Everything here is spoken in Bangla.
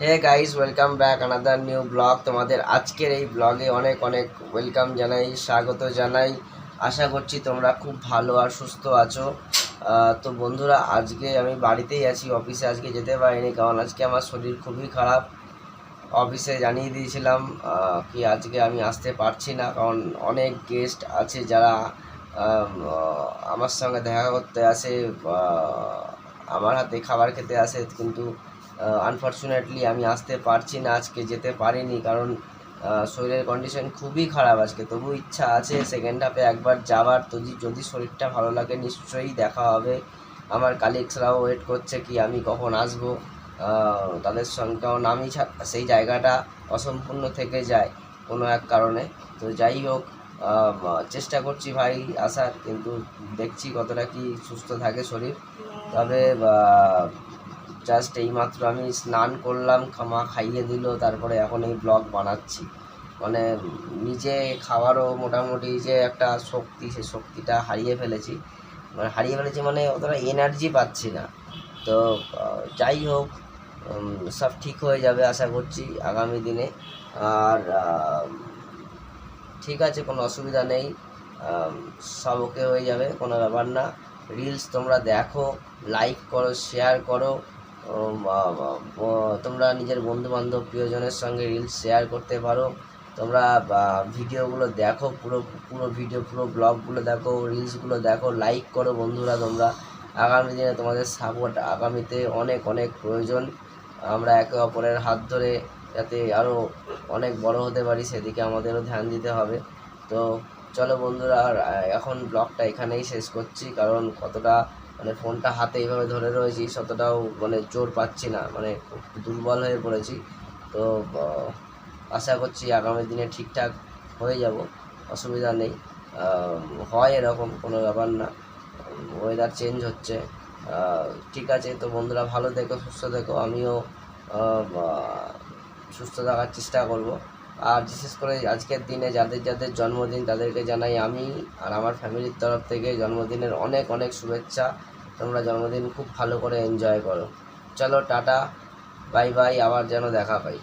Hey guys welcome back another new blog তোমাদের আজকের এই ব্লগে অনেক অনেক ওয়েলকাম জানাই, স্বাগত জানাই। আশা করছি তোমরা খুব ভালো আর সুস্থ আছো। তো বন্ধুরা, আজকে আমি বাড়িতেই আছি অফিসে আজকে যেতে পারিনি, কারণ আজকে আমার শরীর খুবই খারাপ। অফিসে জানিয়ে দিয়েছিলাম কি আজকে আমি আসতে পারছি না, কারণ অনেক গেস্ট আছে যারা আমার সঙ্গে দেখা করতে আসে আমার হাতে খাবার খেতে আসে, কিন্তু আনফর্চুনেটলি আমি আসতে পারছি না, আজকে যেতে পারিনি, কারণ শরীরের কন্ডিশন খুবই খারাপ আজকে। তবু ইচ্ছা আছে সেকেন্ড হাফে একবার যাওয়ার, যদি যদি শরীরটা ভালো লাগে নিশ্চয়ই দেখা হবে। আমার কালিগসরাও ওয়েট করছে কি আমি কখন আসব। তাদের সঙ্গে কারণ আমি ছা- সেই জায়গাটা অসম্পূর্ণ থেকে যায় কোনো এক কারণে। তো যাই হোক চেষ্টা করছি ভাই আসার, কিন্তু দেখছি কতটা কি সুস্থ থাকে শরীর। তবে জাস্ট এইমাত্র আমি স্নান করলাম, খামা খাইয়ে দিল, তারপরে এখন এই ব্লগ বানাচ্ছি। মানে নিজে খাওয়ারও মোটামুটি যে একটা শক্তি সেই শক্তিটা হারিয়ে ফেলেছি। মানে হারিয়ে ফেলেছি মানে অতটা এনার্জি পাচ্ছি না। তো যাই হোক সব ঠিক হয়ে যাবে আশা করছি আগামী দিনে। আর ঠিক আছে, কোনো অসুবিধা নেই। সব ওকে হয়ে যাবে, কোনো ব্যাপার না। রিলস তোমরা দেখো লাইক করো শেয়ার করো। তোমরা নিজের বন্ধু বান্ধব প্রিয়জনের সঙ্গে রিলস শেয়ার করতে পারো। তোমরা ভিডিওগুলো দেখো, পুরো পুরো ভিডিও পুরো ব্লগগুলো দেখো রিলসগুলো দেখো লাইক করো বন্ধুরা তোমরা। আগামী দিনে তোমাদের সাপোর্ট আগামীতে অনেক অনেক প্রয়োজন। আমরা একে অপরের হাত ধরে যাতে আরও অনেক বড় হতে পারি, সেদিকে আমাদেরও ধ্যান দিতে হবে। তো চলো বন্ধুরা, আর এখন ব্লগটা এখানেই শেষ করছি, কারণ কতটা মানে ফোনটা হাতে এইভাবে ধরে রয়েছি ততটাও মানে জোর পাচ্ছি না মানে দুর্বল হয়ে পড়েছি। তো আশা করছি আগামী দিনে ঠিকঠাক হয়ে যাব, অসুবিধা নেই। হয় এরকম কোনো ব্যাপার না ওয়েদার চেঞ্জ হচ্ছে। ঠিক আছে, তো বন্ধুরা ভালো থেকো, সুস্থ থেকো। আমিও সুস্থ থাকার চেষ্টা করব। আর বিশেষ করে আজকের দিনে যাদের যাদের জন্মদিন তাদেরকে জানাই আমি আর আমার ফ্যামিলির তরফ থেকে জন্মদিনের অনেক অনেক শুভেচ্ছা। তোমরা জন্মদিন খুব ভালো করে এনজয় করো। চলো, টাটা, বাই বাই, আবার যেন দেখা পাই।